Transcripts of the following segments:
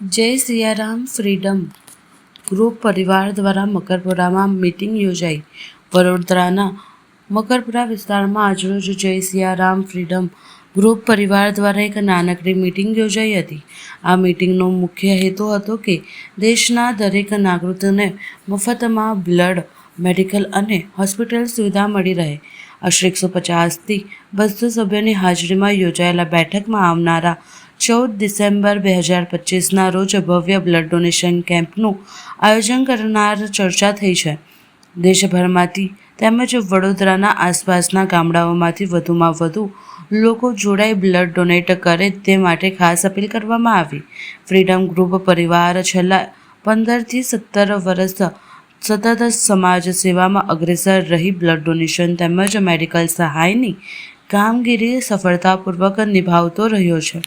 જય Siyaram freedom. Group પરિવાર દ્વારા મકરપુરામાં મિટિંગ યોજાઈ. વડોદરાના મકરપુરા વિસ્તારમાં આજરોજ જય સિયારામ ફ્રીડમ. ગ્રુપ પરિવાર દ્વારા એક નાનકડી મિટિંગ યોજાઈ હતી. આ મિટિંગનો મુખ્ય હેતુ હતો કે દેશના દરેક નાગરિકોને મફતમાં બ્લડ, મેડિકલ અને હોસ્પિટલ સુવિધા મળી રહે. આશરે પચાસથી બસો સભ્યોની હાજરીમાં યોજાયેલા બેઠકમાં આવનારા ચૌદ ડિસેમ્બર બે હજાર પચીસના રોજ ભવ્ય બ્લડ ડોનેશન કેમ્પનું આયોજન કરનાર ચર્ચા થઈ છે. દેશભરમાંથી તેમજ વડોદરાના આસપાસના ગામડાઓમાંથી વધુમાં વધુ લોકો જોડાઈ બ્લડ ડોનેટ કરે તે માટે ખાસ અપીલ કરવામાં આવી. ફ્રીડમ ગ્રુપ પરિવાર છેલ્લા પંદરથી સત્તર વર્ષ સતત સમાજ સેવામાં અગ્રેસર રહી બ્લડ ડોનેશન તેમજ મેડિકલ સહાયની કામગીરી સફળતાપૂર્વક નિભાવતો રહ્યો છે.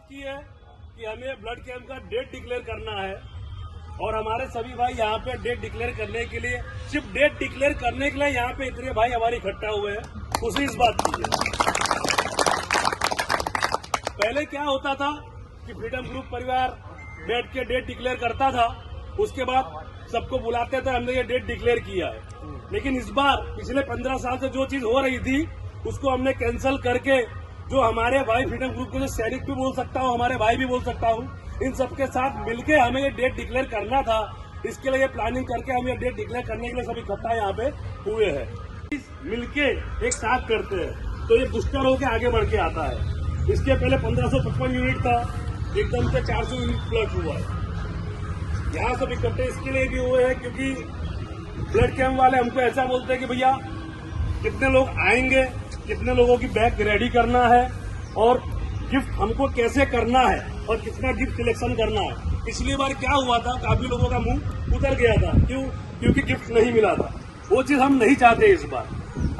उसी बात की है कि हमें ब्लड कैंप का डेट डिक्लेयर करना है। और हमारे सभी भाई यहाँ पे डेट डिक्लेयर करने के लिए, सिर्फ़ डेट डिक्लेयर करने के लिए यहाँ पे इतने भाई हमारे इकट्ठा हुए हैं। खुशी इस बात की है। पहले क्या होता था कि फ्रीडम ग्रुप परिवार बैठ के डेट डिक्लेयर करता था, उसके बाद सबको बुलाते थे, हमने ये डेट डिक्लेयर किया है। लेकिन इस बार पिछले पंद्रह साल से जो चीज़ हो रही थी, उसको हमने कैंसिल करके जो हमारे भाई फ्रीडम ग्रुप के जो सैनिक भी बोल सकता हूँ, हमारे भाई भी बोल सकता हूँ, इन सबके साथ मिलके हमें ये डेट डिक्लेयर करना था। इसके लिए प्लानिंग करके हम ये डेट डिक्लेयर करने के लिए सब इकट्ठा यहाँ पे हुए हैं। मिलके एक साथ करते हैं तो ये बुस्टर होके आगे बढ़ के आता है। इसके पहले पंद्रह यूनिट था, एकदम से 400 यूनिट प्लस हुआ है। यहाँ सब इकट्ठे इसके लिए भी हुए हैं, क्योंकि ब्लड कैंप वाले हमको ऐसा बोलते हैं कि भैया, कितने लोग आएँगे? कितने लोगों की बैग रेडी करना है और गिफ्ट हमको कैसे करना है और कितना गिफ्ट सिलेक्शन करना है। पिछली बार क्या हुआ था? काफ़ी लोगों का मुँह उतर गया था। क्यों? क्योंकि गिफ्ट नहीं मिला था। वो चीज़ हम नहीं चाहते इस बार।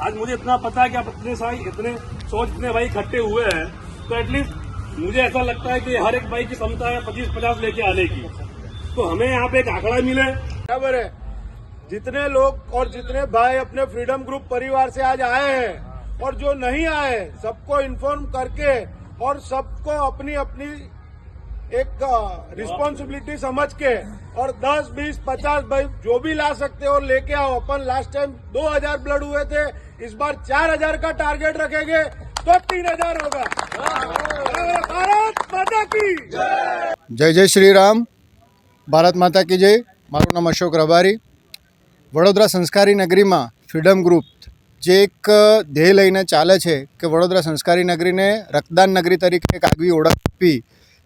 आज मुझे इतना पता है कि आप इतने सारे, इतने सौ जितने भाई इकट्ठे हुए हैं तो एटलीस्ट मुझे ऐसा लगता है कि हर एक भाई की क्षमता है पच्चीस पचास लेके आने की। तो हमें यहाँ पे एक आंकड़ा मिले। बराबर है। जितने लोग और जितने भाई अपने फ्रीडम ग्रुप परिवार से आज आए हैं और जो नहीं आए सबको इन्फॉर्म करके और सबको अपनी अपनी एक रिस्पॉन्सिबिलिटी समझ के और 10, 20, 50 भाई जो भी ला सकते हो लेके आओ अपन लास्ट टाइम 2000 ब्लड हुए थे इस बार 4000 का टारगेट रखेंगे तो 3000 होगा भारत माता की જય જય શ્રી રામ ભારત માતા કી જય મારું નામ અશોક રબારી વડોદરા સંસ્કારી નગરીમાં ફ્રીડમ ગ્રુપ જે એક ધ્યેય લઈને ચાલે છે કે વડોદરા સંસ્કારી નગરીને રક્તદાન નગરી તરીકે એક આગવી ઓળખ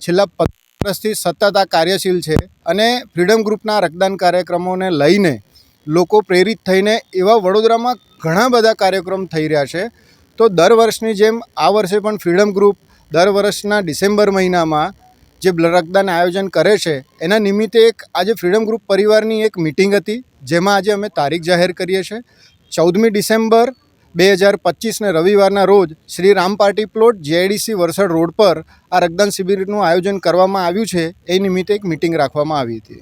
છેલ્લા પંદર વર્ષથી સતત આ કાર્યશીલ છે અને ફ્રીડમ ગ્રુપના રક્તદાન કાર્યક્રમોને લઈને લોકો પ્રેરિત થઈને એવા વડોદરામાં ઘણા બધા કાર્યક્રમ થઈ રહ્યા છે. તો દર વર્ષની જેમ આ વર્ષે પણ ફ્રીડમ ગ્રુપ દર વર્ષના ડિસેમ્બર મહિનામાં જે રક્તદાન આયોજન કરે છે, એના નિમિત્તે એક આજે ફ્રીડમ ગ્રુપ પરિવારની એક મિટિંગ હતી, જેમાં આજે અમે તારીખ જાહેર કરીએ છીએ. ચૌદમી ડિસેમ્બર બે હજાર પચીસને રવિવારના રોજ Shri Ram party plot GIDC Varsad road પર આ રક્તદાન શિબિરનું આયોજન કરવામાં આવ્યું છે. એ નિમિત્તે એક મિટિંગ રાખવામાં આવી હતી.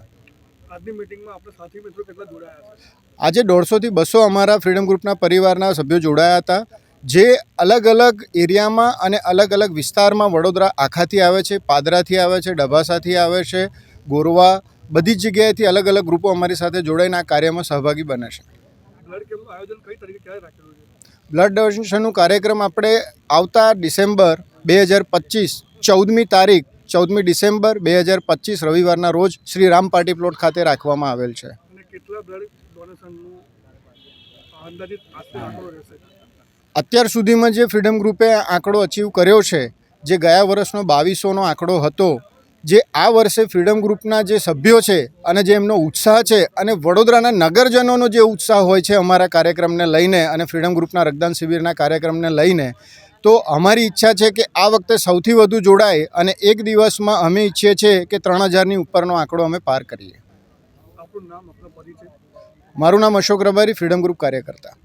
આજની મિટિંગમાં આપણે સાથી મિત્રો કેટલા જોડાયા આજે દોઢસોથી બસો અમારા ફ્રીડમ ગ્રુપના પરિવારના સભ્યો જોડાયા હતા. જે અલગ અલગ એરિયામાં અને અલગ અલગ વિસ્તારમાં વડોદરા આખાથી આવે છે પાદરાથી આવે છે ડભાસાથી આવે છે ગોરવા બધી જ જગ્યાએથી અલગ અલગ ગ્રુપો અમારી સાથે જોડાઈને આ કાર્યમાં સહભાગી બને છે. બ્લડ કેમ્પનું આયોજન કઈ તારીખે ક્યારે રાખેલું છે? બ્લડ ડોનેશનનું કાર્યક્રમ આપણે આવતા ડિસેમ્બર બે હજાર પચીસ ચૌદમી તારીખ ચૌદમી ડિસેમ્બર બે હજાર પચીસ રવિવારના રોજ શ્રી રામ પાર્ટી પ્લોટ ખાતે રાખવામાં આવેલ છે. અત્યાર સુધીમાં જે ફ્રીડમ ગ્રુપે આંકડો અચીવ કર્યો છે જે ગયા વર્ષનો બાવીસોનો આંકડો હતો જે આ વર્ષે ફ્રીડમ ગ્રુપના જે સભ્યો છે અને જે એમનો ઉત્સાહ છે અને વડોદરાના નગરજનોનો જે ઉત્સાહ હોય છે અમારા કાર્યક્રમને લઈને અને ફ્રીડમ ગ્રુપના રક્તદાન શિબિરના કાર્યક્રમને લઈને તો અમારી ઈચ્છા છે કે આ વખતે સૌથી વધુ જોડાય અને એક દિવસમાં અમે ઈચ્છીએ છીએ કે ત્રણ હજારની ઉપરનો આંકડો અમે પાર કરીએ. મારું નામ અશોક રબારી ફ્રીડમ ગ્રુપ કાર્યકર્તા.